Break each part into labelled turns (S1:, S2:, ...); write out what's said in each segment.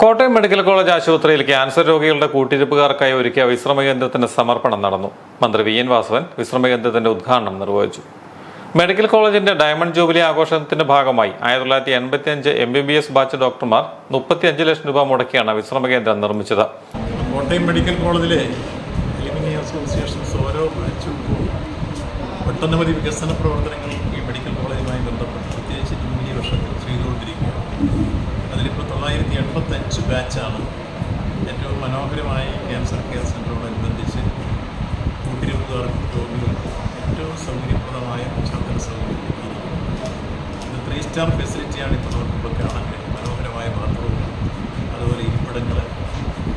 S1: Kottayam medical college ആശുപത്രിയിൽ cancer രോഗികളുടെ കൂട്ടിരിപ്പുകാർക്കായി ഒരുക്കിയ വിശ്രമ കേന്ദ്രത്തിന്റെ സമർപ്പണം നടന്നു. മന്ത്രി വി. എൻ. വാസവൻ വിശ്രമ കേന്ദ്രത്തിന്റെ ഉദ്ഘാടനം നിർവഹിച്ചു. മെഡിക്കൽ കോളേജിന്റെ ഡയമണ്ട് ജൂബിലി ആഘോഷത്തിന്റെ ഭാഗമായി ആയിരത്തി തൊള്ളായിരത്തി എൺപത്തി അഞ്ച് M B B S batch ഡോക്ടർമാർ മുപ്പത്തി അഞ്ച് ലക്ഷം രൂപ മുടക്കിയാണ് വിശ്രമ കേന്ദ്രം നിർമ്മിച്ചത്.
S2: കോട്ടയം മെഡിക്കൽ കോളേജിലെ അസോസിയേഷൻസ് ഓരോ ബാച്ചും വികസന പ്രവർത്തനങ്ങൾ എൺപത്തഞ്ച് ബാച്ചാണ്. ഏറ്റവും മനോഹരമായി ക്യാൻസർ കെയർ സെന്ററോടനുബന്ധിച്ച് കൂട്ടിരിപ്പുകാർക്ക് രോഗികൾക്ക് ഏറ്റവും സൗകര്യപ്രദമായ പശ്ചാത്തല സൗകര്യം ഇത് ത്രീ സ്റ്റാർ ഫെസിലിറ്റിയാണ് ഇപ്പോൾ നോക്കുമ്പോൾ കാണാൻ കഴിയും മനോഹരമായ ബാത്റൂം അതുപോലെ ഇരിപ്പിടങ്ങൾ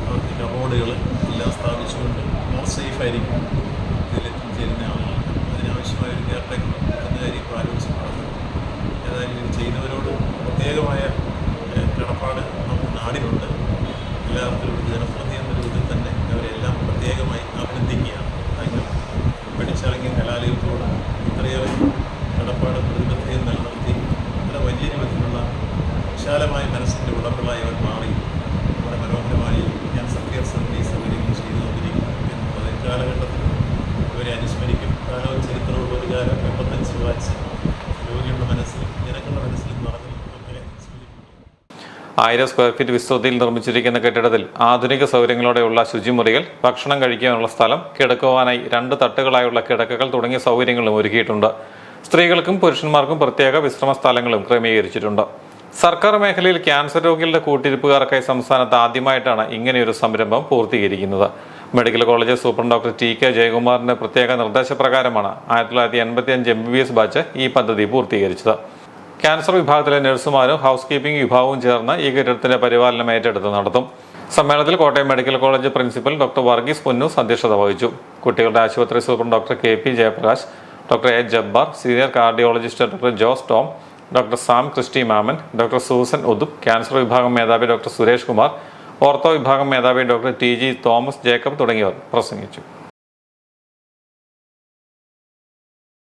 S2: അവർക്ക് കബോർഡുകൾ എല്ലാം സ്ഥാപിച്ചുകൊണ്ട് മോർ സേഫ് ആയിരിക്കും ഇതിലെത്തിച്ചേരുന്ന ആളുകൾ. അതിനാവശ്യമായ ഒരു കെയർ ടേക്കർ എന്ന കാര്യം ഇപ്പോൾ ആലോചിച്ച് ഏതായാലും ഇത് ചെയ്യുന്നവരോട് പ്രത്യേകമായ എല്ലാവർക്കും ഒരു ജനപ്രതി എന്ന രൂപത്തിൽ തന്നെ അവരെല്ലാം പ്രത്യേകമായി അഭിനന്ദിക്കുകയാണ്. താങ്കൾ പഠിച്ചിറങ്ങിയ കലാലയത്തോട് ഇത്രയേറെ കടപ്പാട് പ്രതിബദ്ധതയും നിലനിർത്തി ഇത്ര വലിയ രൂപത്തിലുള്ള വിശാലമായ മനസ്സിന്റെ ഉടമകളായി അവർ മാറി. വളരെ മനോഹരമായി ക്യാൻസർ കെയർ ഈ സൗകര്യങ്ങൾ ചെയ്തുകൊണ്ടിരിക്കും എന്നുള്ളത് കാലഘട്ടത്തിൽ ഇവരെ അനുസ്മരിക്കും. കാലവും ചരിത്രവും ഒരു കാലം എൺപത്തഞ്ച് വാച്ച്
S1: ആയിരം സ്ക്വയർ ഫീറ്റ് വിസ്തൃതിയിൽ നിർമ്മിച്ചിരിക്കുന്ന കെട്ടിടത്തിൽ ആധുനിക സൗകര്യങ്ങളോടെയുള്ള ശുചിമുറികൾ ഭക്ഷണം കഴിക്കാനുള്ള സ്ഥലം കിടക്കുവാനായി രണ്ട് തട്ടുകളായുള്ള കിടക്കകൾ തുടങ്ങിയ സൗകര്യങ്ങളും ഒരുക്കിയിട്ടുണ്ട്. സ്ത്രീകൾക്കും പുരുഷന്മാർക്കും പ്രത്യേക വിശ്രമ സ്ഥലങ്ങളും ക്രമീകരിച്ചിട്ടുണ്ട്. സർക്കാർ മേഖലയിൽ ക്യാൻസർ രോഗികളുടെ കൂട്ടിരിപ്പുകാർക്കായി സംസ്ഥാനത്ത് ആദ്യമായിട്ടാണ് ഇങ്ങനെയൊരു സംരംഭം പൂർത്തീകരിക്കുന്നത്. Medical college superintendent doctor T K ജയകുമാറിന്റെ പ്രത്യേക നിർദ്ദേശപ്രകാരമാണ് ആയിരത്തി തൊള്ളായിരത്തി എൺപത്തി അഞ്ച് M B B S batch ഈ പദ്ധതി പൂർത്തീകരിച്ചത്. ക്യാൻസർ വിഭാഗത്തിലെ നഴ്സുമാരും ഹൗസ് കീപ്പിംഗ് വിഭാഗവും ചേർന്ന് ഈ കെട്ടിടത്തിന്റെ പരിപാലനം ഏറ്റെടുത്ത് നടത്തും. സമ്മേളനത്തിൽ Kottayam medical college principal doctor Varghese Ponnu അധ്യക്ഷത വഹിച്ചു. കുട്ടികളുടെ ആശുപത്രി superintendent doctor K P Jayaprakash doctor A Jabbar senior cardiologist doctor Jose Tom doctor Sam Christy Mammen doctor Susan Udup cancer വിഭാഗം മേധാവി ഡോക്ടർ സുരേഷ് കുമാർ ഓർത്തോ വിഭാഗം മേധാവി doctor T G Thomas Jacob തുടങ്ങിയവർ പ്രസംഗിച്ചു.